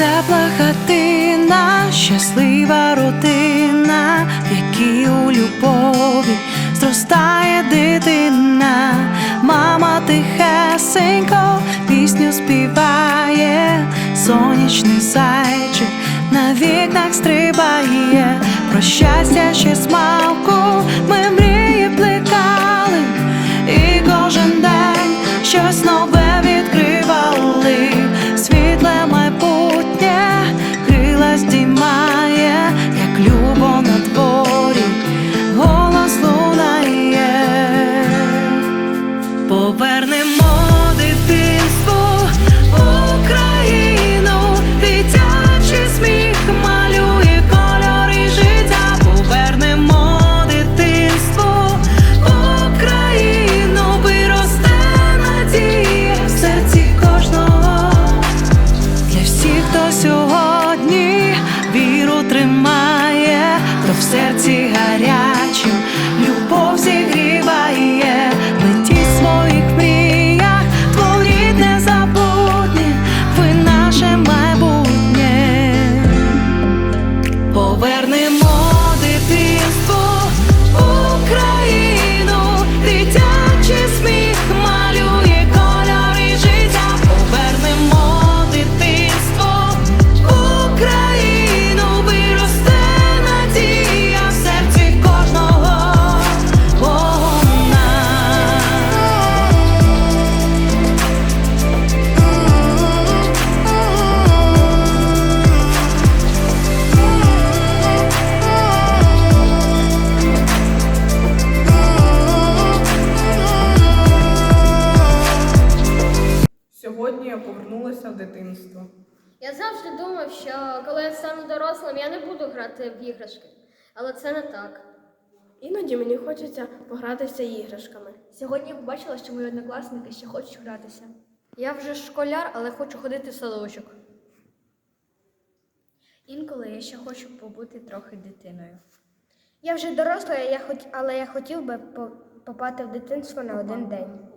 Тепла хатина, щаслива родина, в якій у любові зростає дитина, мама тихесенько пісню співає, сонячний зайчик на вікнах стрибає, про щастя ще смалку я повернулася в дитинство. Я завжди думав, що коли я стану дорослим, я не буду грати в іграшки. Але це не так. Іноді мені хочеться погратися іграшками. Сьогодні я побачила, що мої однокласники ще хочуть гратися. Я вже школяр, але хочу ходити в садочок. Інколи я ще хочу побути трохи дитиною. Я вже доросла, але я хотів би попати в дитинство на один день.